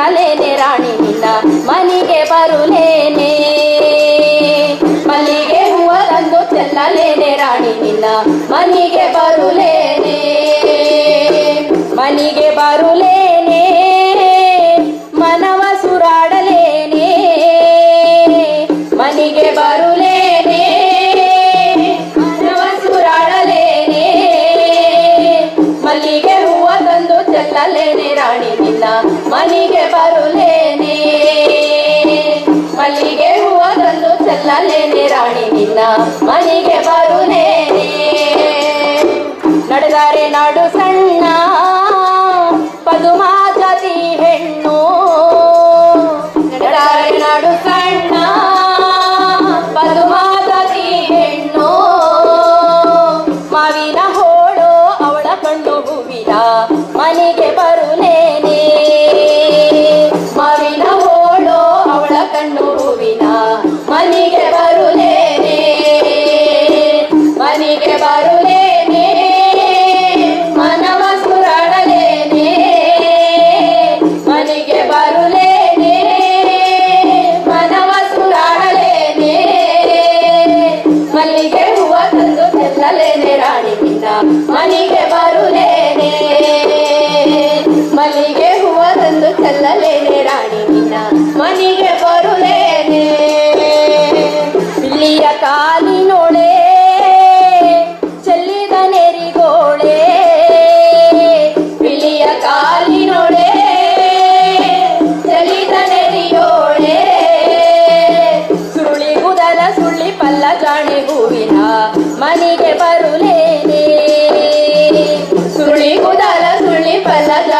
ಮನಲೇನೆ ರಾಣಿ ನಿನ್ನ ಮನಿಗೆ ಬರುಲೇನೆ ಮಲ್ಲಿಗೆ ಹೂವ ತಂದು ಚೆಲ್ಲಲೇನೆ ರಾಣಿ ನಿನ್ನ ಮನಿಗೆ ಬರುಲೇನೆ ಮನಿಗೆ ಬರುಲೇನೆ ಮನವ ಸುರಾಡಲೇನೆ ಮನಿಗೆ ಬರು ಬರುಲೇನೆ ರಾಣಿ ನಿನ್ನ ಮನೆಗೆ ಬರುಲೇನೆ ಮಲ್ಲಿಗೆ ಹೂವದಲ್ಲೂ ಚೆಲ್ಲಲೇನೆ ರಾಣಿ ನಿನ್ನ ಮನೆಗೆ ಬರುಲೇನೆ ನಡೆದಾರೆ ನಾಡು ಸಣ್ಣ ಪದುಮಾ ಹೆಣ್ಣು. ನಡೆದಾರೆ ನಾಡು ಸಣ್ಣ ಹೆಣ್ಣು. ಮಾವಿನ ಬರಲೇನೆ ರಾಣಿಗಿನ್ನ ಮನೆಗೆ ಬರುಲೇನೆ ಮಲ್ಲಿಗೆ ಹೂವ ತಂದು ಚೆಲ್ಲಲೇನೆ ರಾಣಿಗಿನ್ನ ಮನೆಗೆ ಬರುಲೇನೆ ಇಲ್ಲಿಯ ಕಾಲ palada.